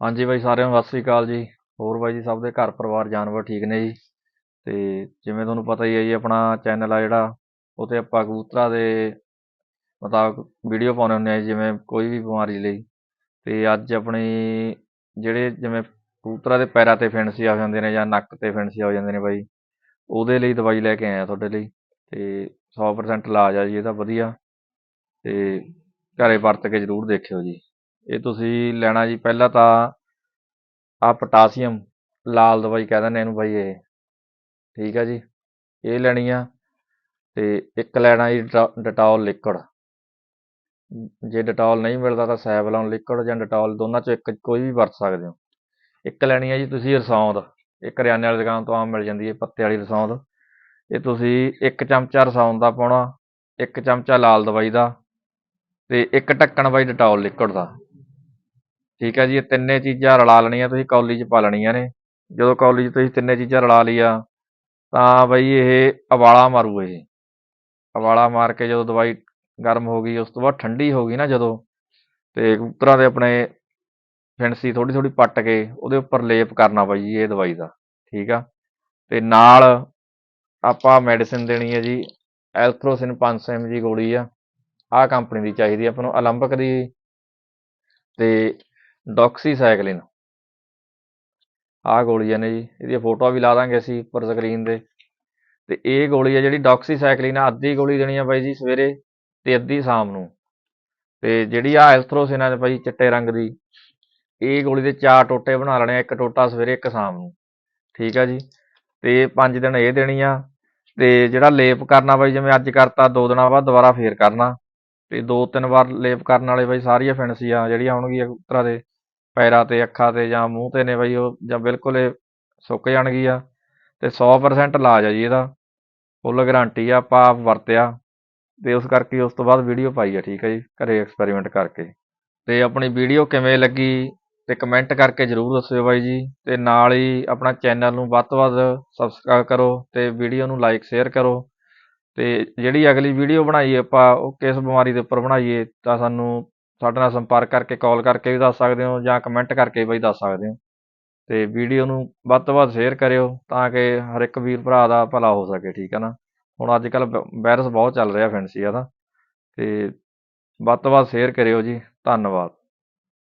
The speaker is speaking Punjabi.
ਹਾਂਜੀ ਬਾਈ ਸਾਰਿਆਂ ਨੂੰ ਸਤਿ ਸ੍ਰੀ ਅਕਾਲ ਜੀ। ਹੋਰ ਬਾਈ ਜੀ ਸਭ ਦੇ ਘਰ ਪਰਿਵਾਰ ਜਾਨਵਰ ਠੀਕ ਨੇ ਜੀ? ਤੇ ਜਿਵੇਂ ਤੁਹਾਨੂੰ ਪਤਾ ਹੀ ਹੈ ਜੀ ਆਪਣਾ ਚੈਨਲ ਆ ਜਿਹੜਾ ਉਹ 'ਤੇ ਆਪਾਂ ਕਬੂਤਰਾਂ ਦੇ ਮੁਤਾਬਕ ਵੀਡੀਓ ਪਾਉਂਦੇ ਹੁੰਦੇ ਆ ਜਿਵੇਂ ਕੋਈ ਵੀ ਬਿਮਾਰੀ ਲਈ। ਤੇ ਅੱਜ ਆਪਣੀ ਜਿਹੜੇ ਜਿਵੇਂ ਕਬੂਤਰਾਂ ਦੇ ਪੈਰਾਂ 'ਤੇ ਫਿੰਨਸੀ ਆ ਜਾਂਦੇ ਨੇ ਜਾਂ ਨੱਕ 'ਤੇ ਫਿੰਨਸੀ ਆ ਜਾਂਦੇ ਨੇ ਬਾਈ, ਉਹਦੇ ਲਈ ਦਵਾਈ ਲੈ ਕੇ ਆਇਆ ਤੁਹਾਡੇ ਲਈ। ਤੇ 100% ਇਲਾਜ ਆ ਜੀ ਇਹਦਾ ਵਧੀਆ। ਤੇ ਘਰੇ ਵਰਤ ਕੇ ਜ਼ਰੂਰ ਦੇਖਿਓ ਜੀ। ਇਹ ਤੁਸੀਂ ਲੈਣਾ ਜੀ, ਪਹਿਲਾਂ ਤਾਂ ਆ ਪੋਟਾਸੀਅਮ, ਲਾਲ ਦਵਾਈ ਕਹਿ ਦਿੰਦੇ ਇਹਨੂੰ ਬਾਈ ਇਹ। ਠੀਕ ਆ ਜੀ, ਇਹ ਲੈਣੀ ਆ ਤੇ ਇੱਕ ਲੈਣਾ ਜੀ ਡਟਾਲ ਲਿਕਵਿਡ ਜੇ ਡਟਾਲ ਨਹੀਂ ਮਿਲਦਾ ਤਾਂ ਸੈਵਲਨ ਲਿਕਵਿਡ ਜਾਂ ਡਟਾਲ ਦੋਨਾਂ ਚੋਂ ਇੱਕ ਕੋਈ ਵੀ ਵਰਤ ਸਕਦੇ ਹੋ। ਇੱਕ ਲੈਣੀ ਆ ਜੀ ਤੁਸੀਂ ਰਸੌਂਦ, ਇਹ ਕਰਿਆਨੇ ਵਾਲੀ ਦੁਕਾਨ ਤੋਂ ਆਮ ਮਿਲ ਜਾਂਦੀ ਹੈ, ਪੱਤੇ ਵਾਲੀ ਰਸੌਂਦ। ਇਹ ਤੁਸੀਂ ਇੱਕ ਚਮਚਾ ਰਸੌਂਦ ਦਾ ਪਾਉਣਾ, ਇੱਕ ਚਮਚਾ ਲਾਲ ਦਵਾਈ ਦਾ ਤੇ ਇੱਕ ਢੱਕਣ ਬਾਈ ਡਟਾਲ ਲਿਕਵਿਡ ਦਾ। ਠੀਕ ਹੈ ਜੀ, ਇਹ ਤਿੰਨੇ ਚੀਜ਼ਾਂ ਰਲਾ ਲੈਣੀਆਂ, ਤੁਸੀਂ ਕੌਲੀ 'ਚ ਪਾ ਲੈਣੀਆਂ ਨੇ। ਜਦੋਂ ਕੌਲੀ 'ਚ ਤੁਸੀਂ ਤਿੰਨੇ ਚੀਜ਼ਾਂ ਰਲਾ ਲਈਆਂ, ਤਾਂ ਬਈ ਇਹ ਅਵਾਲਾ ਮਾਰੂ ਇਹ। ਉਬਾਲਾ ਮਾਰ ਕੇ ਜਦੋਂ ਦਵਾਈ ਗਰਮ ਹੋ ਗਈ, ਉਸ ਤੋਂ ਬਾਅਦ ਠੰਡੀ ਹੋ ਗਈ ਨਾ ਜਦੋਂ, ਤੇ ਕਬੂਤਰਾਂ ਦੇ ਆਪਣੇ ਫਿਣਸੀ ਥੋੜੀ ਥੋੜੀ ਪੱਟ ਕੇ ਉਹਦੇ ਉੱਪਰ ਲੇਪ ਕਰਨਾ ਬਾਈ ਜੀ, ਇਹ ਦਵਾਈ ਦਾ, ਠੀਕ ਆ। ਤੇ ਨਾਲ ਆਪਾਂ ਮੈਡੀਸਿਨ ਦੇਣੀ ਹੈ ਜੀ, ਐਲਥਰੋਸਿਨ 500 mg ਗੋਲੀ ਆ। ਆਹ ਕੰਪਨੀ ਦੀ ਚਾਹੀਦੀ ਆਪਾਂ ਨੂੰ ਅਲੰਬਕ ਦੀ। ਤੇ ਡੌਕਸੀਸਾਈਕਲਿਨ ਆਹ ਗੋਲੀਆਂ ਨੇ ਜੀ, ਇਹਦੀਆਂ ਫੋਟੋਆਂ ਵੀ ਲਾ ਦਾਂਗੇ ਅਸੀਂ ਉੱਪਰ ਸਕਰੀਨ ਦੇ ਤੇ ਇਹ ਗੋਲੀ ਆ ਜਿਹੜੀ ਡੌਕਸੀਸਾਈਕਲਿਨ ਆ, ਅੱਧੀ ਗੋਲੀ ਦੇਣੀ ਆ ਬਾਈ ਜੀ ਸਵੇਰੇ ਤੇ ਅੱਧੀ ਸ਼ਾਮ ਨੂੰ। ਤੇ ਜਿਹੜੀ ਆ ਐਲਥਰੋਸਿਨ ਆ ਬਾਈ ਚਿੱਟੇ ਰੰਗ ਦੀ, ਇਹ ਗੋਲੀ ਦੇ ਚਾਰ ਟੋਟੇ ਬਣਾ ਲੈਣੇ ਇੱਕ ਟੋਟਾ ਸਵੇਰੇ, ਇੱਕ ਸ਼ਾਮ ਨੂੰ। ਠੀਕ ਆ ਜੀ? ਤੇ ਪੰਜ ਦਿਨ ਇਹ ਦੇਣੀ ਆ। ਤੇ ਜਿਹੜਾ ਲੇਪ ਕਰਨਾ ਬਾਈ, ਜਿਵੇਂ ਅੱਜ ਕਰਤਾ, ਦੋ ਦਿਨਾਂ ਬਾਅਦ ਦੁਬਾਰਾ ਫੇਰ ਕਰਨਾ। ਤੇ ਦੋ ਤਿੰਨ ਵਾਰ ਲੇਪ ਕਰਨ ਵਾਲੇ ਬਾਈ ਸਾਰੀਆਂ ਫਿੰਨਸੀਆਂ ਜਿਹੜੀਆਂ ਹੋਣਗੀਆਂ ਕਬੂਤਰਾਂ ਦੇ। ਪੈਰਾਂ ਤੇ, ਅੱਖਾਂ ਤੇ ਜਾਂ ਮੂੰਹ ਤੇ ਨੇ ਬਾਈ, ਉਹ ਜਾਂ ਬਿਲਕੁਲ ਇਹ ਸੁੱਕ ਜਾਣਗੀਆਂ ਤੇ 100% ਇਲਾਜ ਆ ਜੀ ਇਹਦਾ। ਫੁੱਲ ਗਾਰੰਟੀ ਆ, ਆਪਾਂ ਆਪ ਵਰਤਿਆ। ਤੇ ਉਸ ਕਰਕੇ ਉਸ ਤੋਂ ਬਾਅਦ ਵੀਡੀਓ ਪਾਈ ਆ, ਠੀਕ ਹੈ ਜੀ, ਘਰੇ ਐਕਸਪੈਰੀਮੈਂਟ ਕਰਕੇ। ਤੇ ਆਪਣੀ ਵੀਡੀਓ ਕਿਵੇਂ ਲੱਗੀ ਤੇ ਕਮੈਂਟ ਕਰਕੇ ਜਰੂਰ ਦੱਸਿਓ ਬਾਈ ਜੀ। ਤੇ ਨਾਲ ਹੀ ਆਪਣਾ ਚੈਨਲ ਨੂੰ ਵੱਧ ਤੋਂ ਵੱਧ ਸਬਸਕ੍ਰਾਈਬ ਕਰੋ ਤੇ ਵੀਡੀਓ ਨੂੰ ਲਾਈਕ ਸ਼ੇਅਰ ਕਰੋ। ਤੇ ਜਿਹੜੀ ਅਗਲੀ ਵੀਡੀਓ ਬਣਾਈਏ ਆਪਾਂ, ਉਹ ਕਿਸ ਬਿਮਾਰੀ ਦੇ ਉੱਪਰ ਬਣਾਈਏ, ਤਾਂ ਸਾਨੂੰ ਸਾਡੇ ਨਾਲ ਸੰਪਰਕ ਕਰਕੇ ਕਾਲ ਕਰਕੇ ਵੀ ਦੱਸ ਸਕਦੇ ਹੋ ਜਾਂ ਕਮੈਂਟ ਕਰਕੇ ਵੀ ਦੱਸ ਸਕਦੇ ਹੋ। ਤੇ ਵੀਡੀਓ ਨੂੰ ਵੱਧ ਤੋਂ ਵੱਧ ਸ਼ੇਅਰ ਕਰਿਓ ਤਾਂ ਕਿ ਹਰ ਇੱਕ ਵੀਰ ਭਰਾ ਦਾ ਭਲਾ ਹੋ ਸਕੇ, ਠੀਕ ਹੈ ਨਾ? ਹੁਣ ਅੱਜ ਕੱਲ ਵਾਇਰਸ ਬਹੁਤ ਚੱਲ ਰਿਹਾ ਫੈਂਸੀ ਦਾ ਤੇ। ਵੱਧ ਤੋਂ ਵੱਧ ਸ਼ੇਅਰ ਕਰਿਓ ਜੀ। ਧੰਨਵਾਦ।